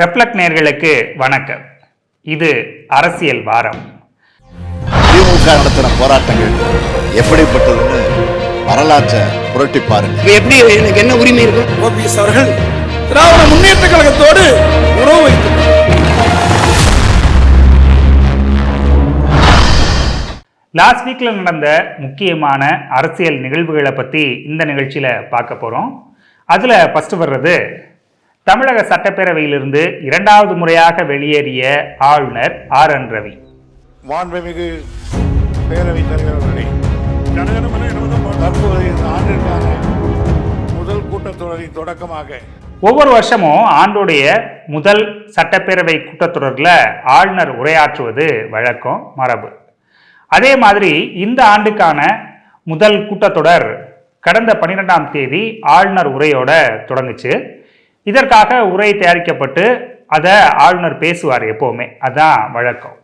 ரெப்ளக் நேர்களுக்கு வணக்கம். இது அரசியல் வாரம். திமுக நடத்தின போராட்டங்கள் எப்படிப்பட்டதுன்னு வரலாற்றை புரட்டி பாருங்க. எப்படி எனக்கு என்ன உரிமை இருக்கும் ஓபிஎஸ் அவர்கள் திராவிட முன்னேற்ற கழகத்தோடு உறவு வைத்து லாஸ்ட் வீக்ல நடந்த முக்கியமான அரசியல் நிகழ்வுகளை பத்தி இந்த நிகழ்ச்சியில பார்க்க போறோம். அதுல ஃபர்ஸ்ட் வர்றது தமிழக சட்டப்பேரவையிலிருந்து இரண்டாவது முறையாக வெளியேறிய ஆளுநர் ஆர் என் ரவி. மாண்புமிகு பேரவைத் தலைவர் அவர்களே தற்போது இந்த ஆண்டிற்கான முதல் கூட்டத்தொடரின் தொடக்கமாக. ஒவ்வொரு வருஷமும் ஆண்டுடைய முதல் சட்டப்பேரவை கூட்டத்தொடரில் ஆளுநர் உரையாற்றுவது வழக்கம் மரபு. அதே மாதிரி இந்த ஆண்டுக்கான முதல் கூட்டத்தொடர் கடந்த பன்னிரெண்டாம் தேதி ஆளுநர் உரையோட தொடங்குச்சு. இதற்காக உரை தயாரிக்கப்பட்டு அதை ஆளுநர் பேசுவார் எப்போவுமே. அதான் வழக்கம்.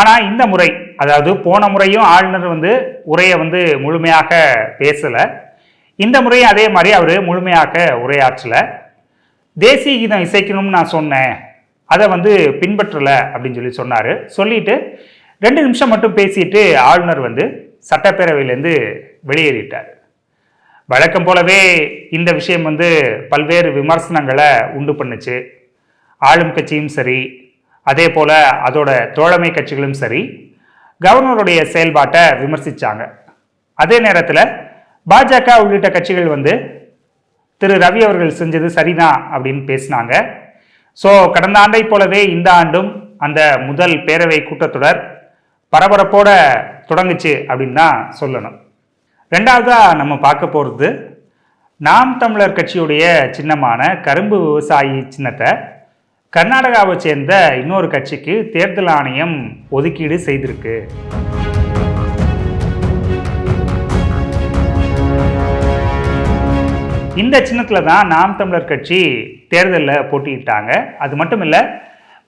ஆனால் இந்த முறை அதாவது போன முறையும் ஆளுநர் வந்து உரையை வந்து முழுமையாக பேசலை. இந்த முறையும் அதே மாதிரி அவர் முழுமையாக உரையாற்றலை. தேசிய கீதம் இசைக்கணும்னு நான் சொன்னேன். அதை வந்து பின்பற்றலை அப்படின்னு சொல்லி சொன்னார். சொல்லிட்டு ரெண்டு நிமிஷம் மட்டும் பேசிட்டு ஆளுநர் வந்து சட்டப்பேரவையிலேருந்து வெளியேறிட்டார். வழக்கம் போலவே இந்த விஷயம் வந்து பல்வேறு விமர்சனங்களை உண்டு பண்ணுச்சு. ஆளும் கட்சியும் சரி அதே போல் அதோட தோழமை கட்சிகளும் சரி கவர்னருடைய செயல்பாட்டை விமர்சித்தாங்க அதே நேரத்தில் பாஜக உள்ளிட்ட கட்சிகள் வந்து திரு ரவி அவர்கள் செஞ்சது சரிதான் அப்படின்னு பேசினாங்க. ஸோ கடந்த ஆண்டை போலவே இந்த ஆண்டும் அந்த முதல் பேரவை கூட்டத்தொடர் பரபரப்போட தொடங்குச்சு அப்படின்னு தான் சொல்லணும். ரெண்டாவதாக நம்ம பார்க்க போகிறது நாம் தமிழர் கட்சியுடைய சின்னமான கரும்பு விவசாயி சின்னத்தை கர்நாடகாவை சேர்ந்த இன்னொரு கட்சிக்கு தேர்தல் ஆணையம் ஒதுக்கீடு செய்திருக்கு. இந்த சின்னத்தில் தான் நாம் தமிழர் கட்சி தேர்தலில் போட்டியிட்டாங்க. அது மட்டும் இல்லை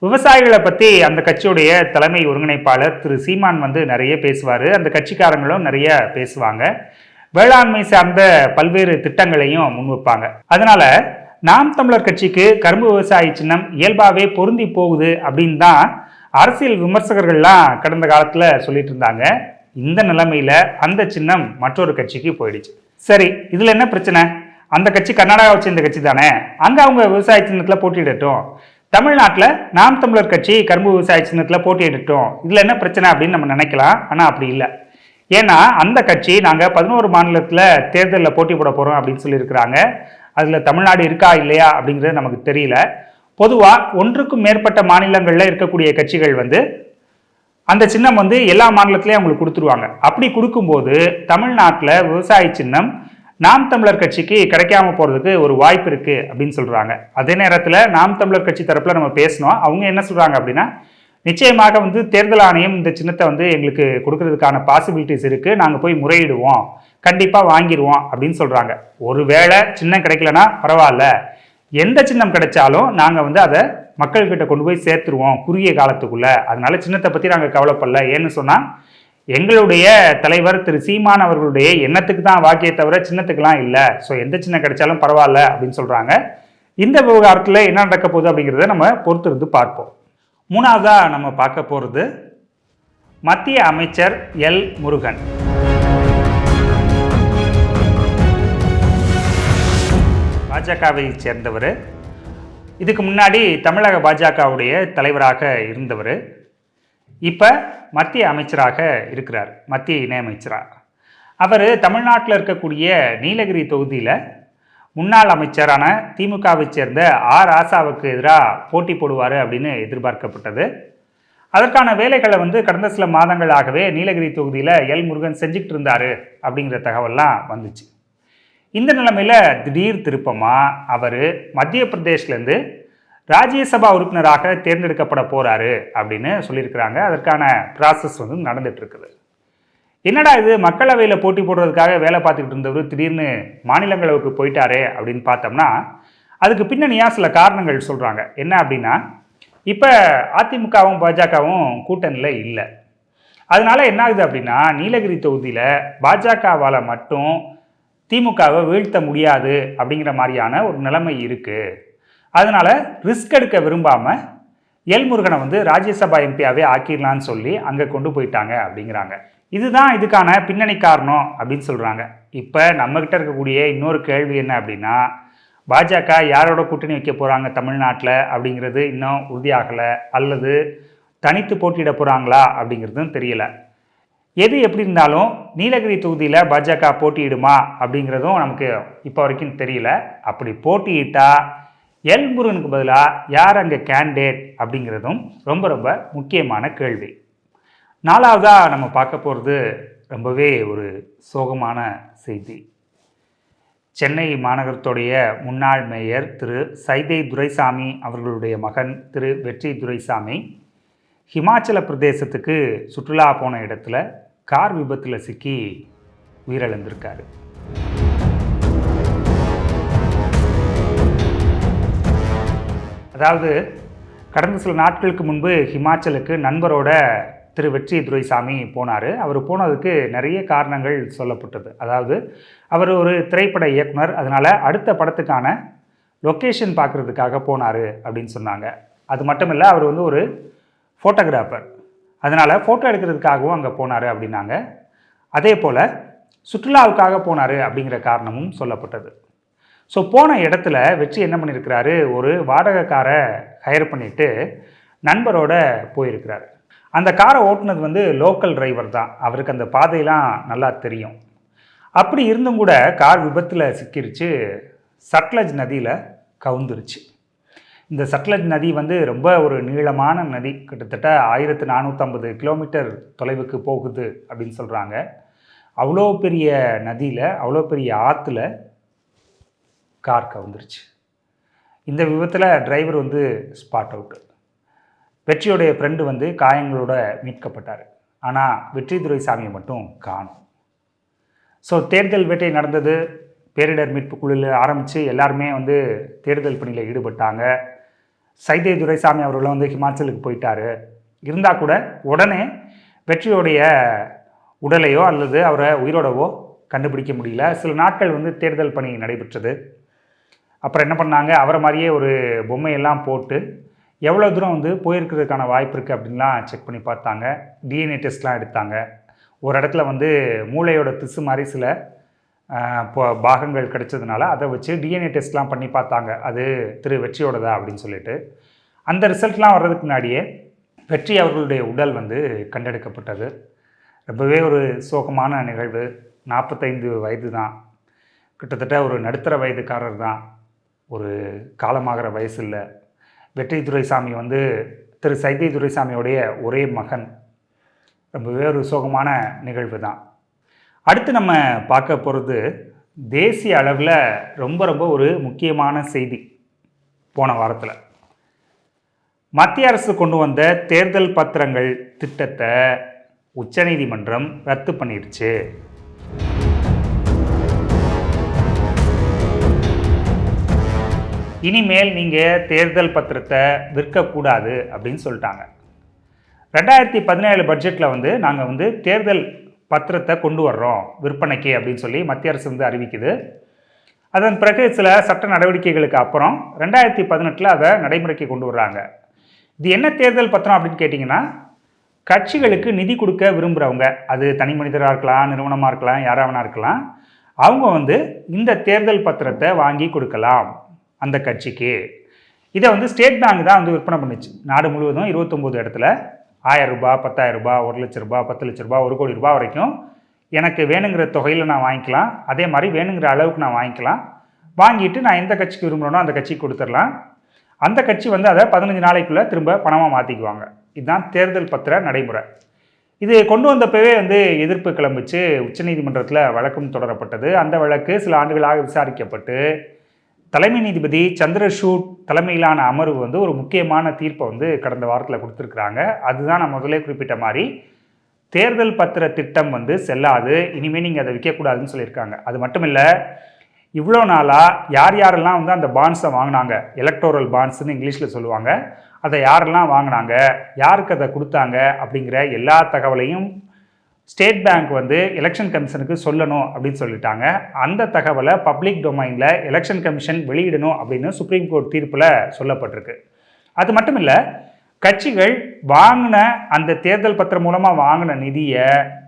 விவசாயிகளை பற்றி அந்த கட்சியுடைய தலைமை ஒருங்கிணைப்பாளர் திரு சீமான் வந்து நிறைய பேசுவார். அந்த கட்சிக்காரங்களும் நிறைய பேசுவாங்க. வேளாண்மை சார்ந்த பல்வேறு திட்டங்களையும் முன்வைப்பாங்க. அதனால நாம் தமிழர் கட்சிக்கு கரும்பு விவசாயி சின்னம் இயல்பாகவே பொருந்தி போகுது அப்படின்னு தான் அரசியல் விமர்சகர்கள்லாம் கடந்த காலத்தில் சொல்லிட்டு இருந்தாங்க. இந்த நிலைமையில் அந்த சின்னம் மற்றொரு கட்சிக்கு போயிடுச்சு. சரி இதில் என்ன பிரச்சனை? அந்த கட்சி கர்நாடகாவை சேர்ந்த கட்சி தானே. அங்கே அவங்க விவசாய சின்னத்தில் போட்டியிடட்டும். தமிழ்நாட்டில் நாம் தமிழர் கட்சி கரும்பு விவசாய சின்னத்தில் போட்டியிடட்டும். இதில் என்ன பிரச்சனை அப்படின்னு நம்ம நினைக்கலாம். ஆனால் அப்படி இல்லை. ஏன்னா அந்த கட்சி நாங்கள் பதினோரு மாநிலத்தில் தேர்தலில் போட்டி போட போகிறோம் அப்படின்னு சொல்லியிருக்கிறாங்க. அதில் தமிழ்நாடு இருக்கா இல்லையா அப்படிங்கிறது நமக்கு தெரியல. பொதுவாக ஒன்றுக்கும் மேற்பட்ட மாநிலங்களில் இருக்கக்கூடிய கட்சிகள் வந்து அந்த சின்னம் வந்து எல்லா மாநிலத்திலையும் அவங்களுக்கு கொடுத்துருவாங்க. அப்படி கொடுக்கும்போது தமிழ்நாட்டில் விவசாய சின்னம் நாம் தமிழர் கட்சிக்கு கிடைக்காம போகிறதுக்கு ஒரு வாய்ப்பு இருக்குது அப்படின்னு சொல்கிறாங்க அதே நேரத்தில் நாம் தமிழர் கட்சி தரப்பில் நம்ம பேசினோம் அவங்க என்ன சொல்கிறாங்க அப்படின்னா நிச்சயமாக வந்து தேர்தல் ஆணையம் இந்த சின்னத்தை வந்து எங்களுக்கு கொடுக்கறதுக்கான பாசிபிலிட்டிஸ் இருக்குது நாங்கள் போய் முறையிடுவோம். கண்டிப்பாக வாங்கிடுவோம் அப்படின்னு சொல்கிறாங்க ஒரு வேளை சின்னம் கிடைக்கலனா பரவாயில்ல. எந்த சின்னம் கிடைச்சாலும் நாங்கள் வந்து அதை மக்கள்கிட்ட கொண்டு போய் சேர்த்துருவோம். குறுகிய காலத்துக்குள்ளே. அதனால சின்னத்தை பற்றி நாங்கள் கவலைப்படல. ஏன்னு சொன்னால் எங்களுடைய தலைவர் திரு சீமான் அவர்களுடைய எண்ணத்துக்கு தான் வாக்கிய தவிர சின்னத்துக்கெல்லாம் இல்லை. ஸோ எந்த சின்னம் கிடைச்சாலும் பரவாயில்ல அப்படின்னு சொல்கிறாங்க இந்த விவகாரத்தில் என்ன நடக்க போகுது அப்படிங்கிறத நம்ம பொறுத்திருந்து பார்ப்போம். மூணாவதாக நம்ம பார்க்க போகிறது மத்திய அமைச்சர் எல். முருகன். பாஜகவை சேர்ந்தவர். இதுக்கு முன்னாடி தமிழக பாஜகவுடைய தலைவராக இருந்தவர். இப்போ மத்திய அமைச்சராக இருக்கிறார் மத்திய இணையமைச்சராக அவர் தமிழ்நாட்டில் இருக்கக்கூடிய நீலகிரி தொகுதியில் முன்னாள் அமைச்சரான திமுகவை சேர்ந்த ஆர். ஆசாவுக்கு எதிராக போட்டி போடுவார் அப்படின்னு எதிர்பார்க்கப்பட்டது. அதற்கான வேலைகளை வந்து கடந்த சில மாதங்களாகவே நீலகிரி தொகுதியில் எல். முருகன் செஞ்சுக்கிட்டு இருந்தார் அப்படிங்கிற தகவல்லாம் வந்துச்சு. இந்த நிலைமையில் திடீர் திருப்பமாக அவர் மத்திய பிரதேஷ்லேருந்து ராஜ்யசபா உறுப்பினராக தேர்ந்தெடுக்கப்பட போகிறாரு அப்படின்னு சொல்லியிருக்கிறாங்க. அதற்கான ப்ராசஸ் வந்து நடந்துட்டு இருக்குது என்னடா இது? மக்களவையில் போட்டி போடுறதுக்காக வேலை பார்த்துக்கிட்டு இருந்தவர் திடீர்னு மாநிலங்களவுக்கு போயிட்டாரே அப்படின்னு பார்த்தோம்னா அதுக்கு பின்னணியாக சில காரணங்கள் சொல்கிறாங்க என்ன அப்படின்னா இப்போ அதிமுகவும் பாஜகவும் கூட்டணியில் இல்லை. அதனால என்ன ஆகுது அப்படின்னா நீலகிரி தொகுதியில் பாஜகவால் மட்டும் திமுகவை வீழ்த்த முடியாது அப்படிங்கிற மாதிரியான ஒரு நிலைமை இருக்குது அதனால ரிஸ்க் எடுக்க விரும்பாமல் எல் முருகனை வந்து ராஜ்யசபா எம்பியாவே ஆக்கிடலான்னு சொல்லி அங்கே கொண்டு போயிட்டாங்க அப்படிங்கிறாங்க. இதுதான் இதுக்கான பின்னணி காரணம் அப்படின்னு சொல்கிறாங்க இப்போ நம்மக்கிட்ட இருக்கக்கூடிய இன்னொரு கேள்வி என்ன அப்படின்னா பாஜக யாரோட கூட்டணி வைக்க போகிறாங்க தமிழ்நாட்டில் அப்படிங்கிறது இன்னும் உறுதியாகலை அல்லது தனித்து போட்டியிட போகிறாங்களா அப்படிங்கிறதும் தெரியல. எது எப்படி இருந்தாலும் நீலகிரி தொகுதியில் பாஜக போட்டியிடுமா அப்படிங்கிறதும் நமக்கு இப்போ வரைக்கும் தெரியல. அப்படி போட்டியிட்டால் எல் முருகனுக்கு பதிலாக யார் அங்கே கேண்டேட் அப்படிங்கிறதும் ரொம்ப ரொம்ப முக்கியமான கேள்வி. நாலாவதாக நம்ம பார்க்க போகிறது ரொம்பவே ஒரு சோகமான செய்தி. சென்னை மாநகரத்துடைய முன்னாள் மேயர் திரு சைதை துரைசாமி அவர்களுடைய மகன் திரு வெற்றி துரைசாமி ஹிமாச்சல பிரதேசத்துக்கு சுற்றுலா போன இடத்துல கார் விபத்தில் சிக்கி உயிரிழந்திருக்காரு. அதாவது கடந்த சில நாட்களுக்கு முன்பு ஹிமாச்சலுக்கு நண்பரோட திரு வெற்றி துரைசாமி போனார். அவர் போனதுக்கு நிறைய காரணங்கள் சொல்லப்பட்டது. அதாவது அவர் ஒரு திரைப்பட இயக்குனர் அதனால் அடுத்த படத்துக்கான லொக்கேஷன் பார்க்குறதுக்காக போனார் அப்படின்னு சொன்னாங்க. அது மட்டும் இல்லை அவர் வந்து ஒரு ஃபோட்டோகிராஃபர் அதனால் ஃபோட்டோ எடுக்கிறதுக்காகவும் அங்கே போனார் அப்படின்னாங்க. அதே போல் சுற்றுலாவுக்காக போனார் அப்படிங்கிற காரணமும் சொல்லப்பட்டது. ஸோ போன இடத்துல வச்சு என்ன பண்ணியிருக்கிறாரு ஒரு வாடகை காரை ஹையர் பண்ணிவிட்டு நண்பரோட போயிருக்கிறாரு. அந்த காரை ஓட்டுனது வந்து லோக்கல் டிரைவர் தான். அவருக்கு அந்த பாதையெல்லாம் நல்லா தெரியும். அப்படி இருந்தும் கூட கார் விபத்தில் சிக்கிருச்சு. சட்லஜ் நதியில் கவுந்துருச்சு. இந்த சட்லஜ் நதி வந்து ரொம்ப ஒரு நீளமான நதி. கிட்டத்தட்ட ஆயிரத்து நானூற்றம்பது கிலோமீட்டர் தொலைவுக்கு போகுது அப்படின்னு சொல்கிறாங்க அவ்வளோ பெரிய நதியில் அவ்வளோ பெரிய ஆற்றுல கார் கவுந்துருச்சு இந்த விபத்தில் டிரைவர் வந்து ஸ்பாட் அவுட்டு வெற்றியோடைய ஃப்ரெண்டு வந்து காயங்களோட மீட்கப்பட்டார். ஆனால் வெற்றி துரைசாமியை மட்டும் காணும். ஸோ தேர்தல் வேட்டை நடந்தது. பேரிடர் மீட்பு குழுவில் ஆரம்பித்து எல்லாருமே வந்து தேர்தல் பணியில் ஈடுபட்டாங்க. சைதை துரைசாமி அவர்களும் வந்து ஹிமாச்சலுக்கு போயிட்டாரு. இருந்தால் கூட உடனே வெற்றியோடைய உடலையோ அல்லது அவரை உயிரோடவோ கண்டுபிடிக்க முடியல. சில நாட்கள் வந்து தேர்தல் பணி நடைபெற்றது. அப்புறம் என்ன பண்ணாங்க? அவரை மாதிரியே ஒரு பொம்மையெல்லாம் போட்டு எவ்வளோ தூரம் வந்து போயிருக்கிறதுக்கான வாய்ப்பு இருக்குது அப்படின்லாம் செக் பண்ணி பார்த்தாங்க. டிஎன்ஏ டெஸ்ட்லாம் எடுத்தாங்க. ஒரு இடத்துல வந்து மூளையோட திசு மாதிரி சில இப்போ பாகங்கள் கிடைச்சதுனால அதை வச்சு டிஎன்ஏ டெஸ்ட்லாம் பண்ணி பார்த்தாங்க. அது திரு வெற்றியோடதா அப்படின்னு சொல்லிட்டு. அந்த ரிசல்ட்லாம் வர்றதுக்கு முன்னாடியே வெற்றி அவர்களுடைய உடல் வந்து கண்டெடுக்கப்பட்டது. ரொம்பவே ஒரு சோகமான நிகழ்வு. நாற்பத்தைந்து வயது தான் கிட்டத்தட்ட ஒரு நடுத்தர வயதுக்காரர் தான் ஒரு காலமாகிற வயசு இல்லை வெற்றி துரைசாமி வந்து திரு சைதை துரைசாமியோடைய ஒரே மகன். ரொம்பவே ஒரு சோகமான நிகழ்வு தான். அடுத்து நம்ம பார்க்க போகிறது தேசிய அளவில் ரொம்ப ரொம்ப ஒரு முக்கியமான செய்தி போன வாரத்தில். மத்திய அரசு கொண்டு வந்த தேர்தல் பத்திரங்கள் திட்டத்தை உச்சநீதிமன்றம் ரத்து பண்ணிடுச்சு இனிமேல் நீங்கள் தேர்தல் பத்திரத்தை விற்கக்கூடாது அப்படின்னு சொல்லிட்டாங்க. ரெண்டாயிரத்தி பதினேழு பட்ஜெட்டில் வந்து நாங்கள் வந்து தேர்தல் பத்திரத்தை கொண்டு வர்றோம் விற்பனைக்கு அப்படின்னு சொல்லி மத்திய அரசு வந்து அறிவிக்குது. அதன் பிறகு சில சட்ட நடவடிக்கைகளுக்கு அப்புறம் ரெண்டாயிரத்தி பதினெட்டில் அதை நடைமுறைக்கு கொண்டு வர்றாங்க. இது என்ன தேர்தல் பத்திரம் அப்படின்னு கேட்டிங்கன்னா கட்சிகளுக்கு நிதி கொடுக்க விரும்புகிறவங்க அது தனி மனிதராக இருக்கலாம் நிறுவனமாக இருக்கலாம் யாராவனா இருக்கலாம் அவங்க வந்து இந்த தேர்தல் பத்திரத்தை வாங்கி கொடுக்கலாம். அந்த கட்சிக்கு. இதை வந்து ஸ்டேட் பேங்க் தான் வந்து விற்பனை பண்ணுச்சு. நாடு முழுவதும் இருபத்தொம்போது இடத்துல ஆயிரம் ரூபாய் பத்தாயிரம் ரூபாய் ஒரு லட்ச ரூபாய் பத்து லட்ச ரூபாய் ஒரு கோடி ரூபாய் வரைக்கும் எனக்கு வேணுங்கிற தொகையில் நான் வாங்கிக்கலாம். அதே மாதிரி வேணுங்கிற அளவுக்கு நான் வாங்கிக்கலாம். வாங்கிட்டு நான் எந்த கட்சிக்கு விரும்புகிறேனோ அந்த கட்சிக்கு கொடுத்துடலாம். அந்த கட்சி வந்து அதை பதினஞ்சு நாளைக்குள்ளே திரும்ப பணமாக மாற்றிக்குவாங்க இதுதான் தேர்தல் பத்திர நடைமுறை. இது கொண்டு வந்தப்பவே வந்து எதிர்ப்பு கிளம்பிச்சு உச்சநீதிமன்றத்தில் வழக்கும் தொடரப்பட்டது. அந்த வழக்கு சில ஆண்டுகளாக விசாரிக்கப்பட்டு தலைமை நீதிபதி சந்திரசூட் தலைமையிலான அமர்வு வந்து ஒரு முக்கியமான தீர்ப்பை வந்து கடந்த வாரத்தில் கொடுத்துருக்குறாங்க. அதுதான் நான் முதலே குறிப்பிட்ட மாதிரி தேர்தல் பத்திர திட்டம் வந்து செல்லாது இனிமேல் நீங்கள் அதை விற்கக்கூடாதுன்னு சொல்லியிருக்காங்க. அது மட்டும் இல்லை இவ்வளோ நாளாக யார் யாரெல்லாம் வந்து அந்த பாண்ட்ஸை வாங்கினாங்க? எலக்டோரல் பாண்ட்ஸ்னு இங்கிலீஷில் சொல்லுவாங்க. அதை யாரெல்லாம் வாங்கினாங்க? யாருக்கு அதை கொடுத்தாங்க? அப்படிங்கிற எல்லா தகவலையும் ஸ்டேட் பேங்க் வந்து எலெக்ஷன் கமிஷனுக்கு சொல்லணும் அப்படின்னு சொல்லிட்டாங்க. அந்த தகவலை பப்ளிக் டொமைனில் எலெக்ஷன் கமிஷன் வெளியிடணும் அப்படின்னு சுப்ரீம் கோர்ட் தீர்ப்பில் சொல்லப்பட்டிருக்கு. அது மட்டும் இல்லை கட்சிகள் வாங்கின அந்த தேர்தல் பத்திரம் மூலமாக வாங்கின நிதியை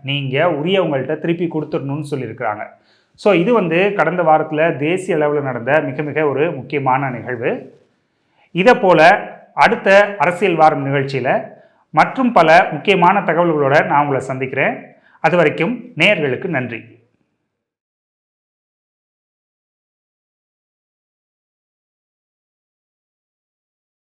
நீங்கள் உரியவங்கள்ட்ட திருப்பி கொடுத்துடணும்னு சொல்லியிருக்கிறாங்க. ஸோ இது வந்து கடந்த வாரத்தில் தேசிய அளவில் நடந்த மிக மிக ஒரு முக்கியமான நிகழ்வு. இதை போல் அடுத்த அரசியல் வாரம் நிகழ்ச்சியில் மற்றும் பல முக்கியமான தகவல்களோடு நான் உங்களை சந்திக்கிறேன். அது வரைக்கும் நேர்களுக்கு நன்றி.